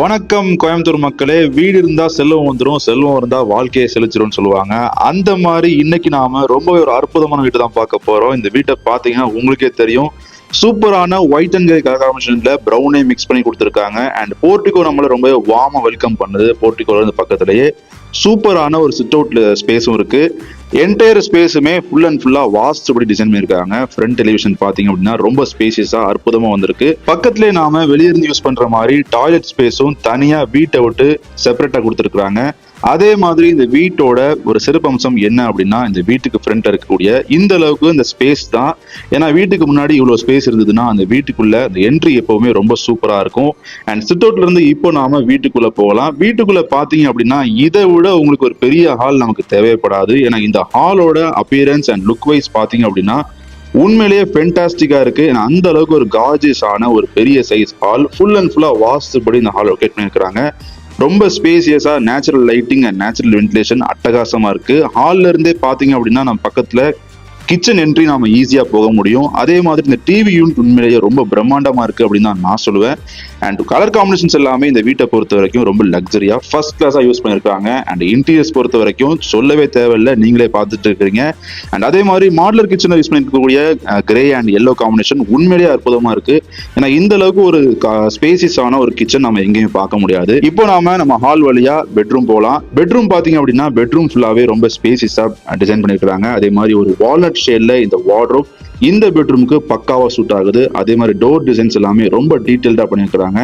வணக்கம் கோயம்புத்தூர் மக்களே. வீடு இருந்தா செல்வம் வந்துடும் செல்வம் இருந்தா வாழ்க்கையை செலுத்திடும் சொல்லுவாங்க. அந்த மாதிரி இன்னைக்கு நாம ரொம்ப ஒரு அற்புதமான வீட்டை தான் பார்க்க போறோம். இந்த வீட்டை பாத்தீங்கன்னா உங்களுக்கே தெரியும். சூப்பரான ஒயிட் அண்ட் கிரே கலர் காம்பினேஷன்ல ப்ரௌனே மிக்ஸ் பண்ணி கொடுத்துருக்காங்க. அண்ட் போர்ட்டிகோ நம்மள ரொம்ப வார்மா வெல்கம் பண்ணுது. போர்ட்டிகோல இருந்து பக்கத்துலயே சூப்பரான ஒரு சிட் அவுட் ஸ்பேஸும் இருக்கு. என்டையர் ஸ்பேஸுமே ஃபுல் அண்ட் ஃபுல்லா அப்படி டிசைன் பண்ணியிருக்காங்க. ஃப்ரண்ட் டெலிவிஷன் பாத்தீங்க அப்படின்னா ரொம்ப ஸ்பேசியஸா அற்புதமா வந்திருக்கு. பக்கத்துலேயே நாம வெளியிருந்து யூஸ் பண்ற மாதிரி டாய்லெட் ஸ்பேஸும் தனியா வீட்டை விட்டு செப்பரேட்டா கொடுத்துருக்காங்க அதே மாதிரி இந்த வீட்டோட ஒரு சிறப்பம்சம் என்ன அப்படின்னா இந்த வீட்டுக்கு ஃப்ரண்ட் இருக்கக்கூடிய இந்த அளவுக்கு இந்த ஸ்பேஸ் தான். ஏன்னா வீட்டுக்கு முன்னாடி இவ்வளோ ஸ்பேஸ் இருந்ததுன்னா அந்த வீட்டுக்குள்ள அந்த என்ட்ரி எப்பவுமே ரொம்ப சூப்பராக இருக்கும். அண்ட் சிட் அவுட்ல இருந்து இப்போ நாம வீட்டுக்குள்ள போகலாம். வீட்டுக்குள்ள பார்த்தீங்க அப்படின்னா இதை விட உங்களுக்கு ஒரு பெரிய ஹால் நமக்கு தேவைப்படாது. ஏன்னா இந்த ஹாலோட அப்பியரன்ஸ் அண்ட் லுக் வைஸ் பார்த்தீங்க அப்படின்னா உண்மையிலேயே ஃபென்டாஸ்டிக்கா இருக்கு. ஏன்னா அந்த அளவுக்கு ஒரு காஜஸ் ஆன ஒரு பெரிய சைஸ் ஹால் ஃபுல் அண்ட் ஃபுல்லா வாஸ்துபடி இந்த ஹால் லொக்கேட் பண்ணியிருக்காங்க ரொம்ப ஸ்பேசியஸாக natural lighting and natural ventilation அட்டகாசமாக இருக்குது ஹால்ல இருந்தே பார்த்தீங்க அப்படின்னா நம்ம பக்கத்தில் கிச்சன் என்ட்ரி நாம ஈஸியா போக முடியும். அதே மாதிரி இந்த டிவி யூனிட் உண்மையிலேயே ரொம்ப பிரம்மாண்டமா இருக்கு அப்படின்னு தான் நான் சொல்லுவேன். அண்ட் கலர் காம்பினேஷன்ஸ் எல்லாமே இந்த வீட்டை பொறுத்த வரைக்கும் ரொம்ப லக்ஸரியா ஃபர்ஸ்ட் கிளாஸா யூஸ் பண்ணிருக்காங்க அண்ட் இன்டீரியர்ஸ் பொறுத்த வரைக்கும் சொல்லவே தேவையில்லை. நீங்களே பார்த்துட்டு இருக்கிறீங்க. அண்ட் அதே மாதிரி மாடலர் கிச்சனை யூஸ் பண்ணிருக்கக்கூடிய கிரே அண்ட் எல்லோ காம்பினேஷன் உண்மையிலேயே அற்புதமா இருக்கு. ஏன்னா இந்த அளவுக்கு ஒரு ஸ்பேசிஸான ஒரு கிச்சன் நம்ம எங்கேயும் பார்க்க முடியாது. இப்போ நாம நம்ம ஹால் வழியா பெட்ரூம் போகலாம் பெட்ரூம் பாத்தீங்க அப்படின்னா பெட்ரூம் ஃபுல்லாவே ரொம்ப ஸ்பேசிஸா டிசைன் பண்ணிருக்காங்க அதே மாதிரி ஒரு walnut ஷேட்ல இந்த வார்ட்ரோப் இந்த பெட்ரூமுக்கு பக்காவா சூட் ஆகுது. அதே மாதிரி டோர் டிசைன்ஸ் எல்லாமே ரொம்ப டீட்டெயில்டா பண்ணியிருக்கிறாங்க.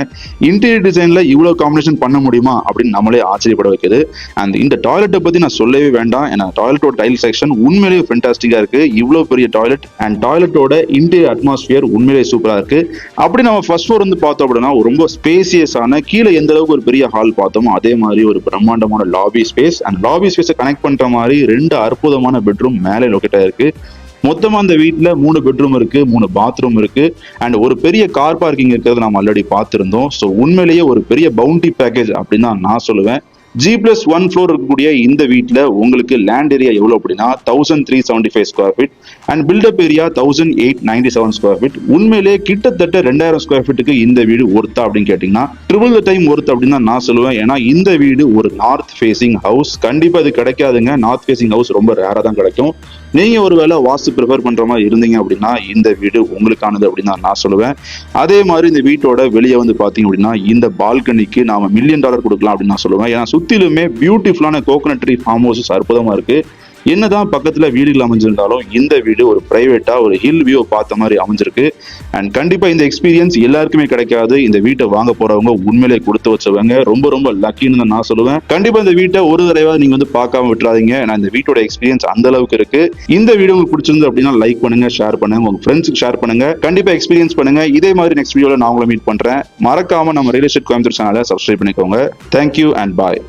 இன்டீரியர் டிசைன்ல இவ்வளவு காம்பினேஷன் பண்ண முடியுமா அப்படின்னு நம்மளே ஆச்சரியப்பட வைக்குது. அண்ட் இந்த டாய்லெட்டை பத்தி நான் சொல்லவே வேண்டாம். ஏன்னா டாய்லெட்டோட டைல் செக்ஷன் உண்மையிலேயே ஃபென்டாஸ்டிக்கா இருக்கு. இவ்வளவு பெரிய டாய்லெட் அண்ட் டாய்லெட்டோட இன்டீரியர் அட்மாஸ்பியர் உண்மையிலேயே சூப்பரா இருக்கு. அப்படி நம்ம ஃபர்ஸ்ட் ஃப்ளோர் வந்து பார்த்தோம் அப்படின்னா ரொம்ப ஸ்பேசியஸான கீழே எந்த அளவுக்கு ஒரு பெரிய ஹால் பார்த்தோமோ அதே மாதிரி ஒரு பிரம்மாண்டமான லாபி ஸ்பேஸ் அண்ட் லாபி ஸ்பேஸை கனெக்ட் பண்ற மாதிரி ரெண்டு அற்புதமான பெட்ரூம் மேலே லொக்கேட் ஆயிருக்கு. மொத்தமா அந்த வீட்டில் மூணு பெட்ரூம் இருக்கு மூணு பாத்ரூம் இருக்கு. அண்ட் ஒரு பெரிய கார் பார்க்கிங் இருக்கிறது நம்ம ஆல்ரெடி பார்த்திருந்தோம். ஸோ உண்மையிலேயே ஒரு பெரிய பவுண்டி பேக்கேஜ் அப்படின்னு தான் நான் சொல்லுவேன். ஜி பிளஸ் ஒன் ஃப்ளோர் இருக்கக்கூடிய இந்த வீட்டில் உங்களுக்கு லேண்ட் ஏரியா எவ்வளோ அப்படின்னா thousand three seventy five square feet and built up area thousand eight ninety seven square feet உண்மையிலே கிட்டத்தட்ட ரெண்டாயிரம் ஸ்கொயர் ஃபீட்டுக்கு இந்த வீடு ஒர்த்தா அப்படின்னு கேட்டிங்கன்னா ட்ரிபிள் த டைம் ஒர்த் அப்படின்னு தான் நான் சொல்லுவேன். ஏன்னா இந்த வீடு ஒரு நார்த் ஃபேசிங் ஹவுஸ் கண்டிப்பாக அது கிடைக்காதுங்க. நார்த் ஃபேசிங் ஹவுஸ் ரொம்ப ரேராக தான் கிடைக்கும். நீங்கள் ஒருவேளை வாஸ்து ப்ரிஃபர் பண்ணுற மாதிரி இருந்தீங்க அப்படின்னா இந்த வீடு உங்களுக்கானது அப்படின்னு தான் நான் சொல்லுவேன். அதே மாதிரி இந்த வீட்டோட வெளியே வந்து பார்த்தீங்க அப்படின்னா இந்த பால்கனிக்கு நாம மில்லியன் டாலர் கொடுக்கலாம் அப்படின்னு நான் சொல்லுவேன். ஏன்னா சுத்திலுமே பியூட்டிஃபுல்லான கோகனட் ட்ரீ ஃபார்ம் ஹவுசஸ் அற்புதமா இருக்கு. என்னதான் பக்கத்துல வீடுகள் அமைஞ்சிருந்தாலும் இந்த வீடு ஒரு பிரைவேட்டா ஒரு ஹில் வியூ பார்த்த மாதிரி அமைஞ்சிருக்கு. அண்ட் கண்டிப்பா இந்த எக்ஸ்பீரியன்ஸ் எல்லாருக்குமே கிடைக்காது. இந்த வீட்டை வாங்க போறவங்க உண்மையிலே கொடுத்து வச்சவங்க. ரொம்ப ரொம்ப லக்கின்னு தான் நான் சொல்லுவேன். கண்டிப்பா இந்த வீட்டை ஒரு தடவை நீங்க வந்து பார்க்காம விட்டுறாதீங்க. நான் இந்த வீட்டோட எக்ஸ்பீரியன்ஸ் அந்த அளவுக்கு இருக்கு. இந்த வீடியோ உங்களுக்கு பிடிச்சிருந்து அப்படின்னா லைக் பண்ணுங்க ஷேர் பண்ணுங்க. உங்க ஃப்ரெண்ட்ஸுக்கு ஷேர் பண்ணுங்க. கண்டிப்பா எக்ஸ்பீரியன்ஸ் பண்ணுங்க. இதே மாதிரி நெக்ஸ்ட் வீடியோல நான் உங்களை மீட் பண்றேன். மறக்காம நம்ம ரியல் எஸ்டேட் கோயம்புத்தூர் சேனலை சப்ஸ்கிரைப் பண்ணிக்கோங்க. Thank you and bye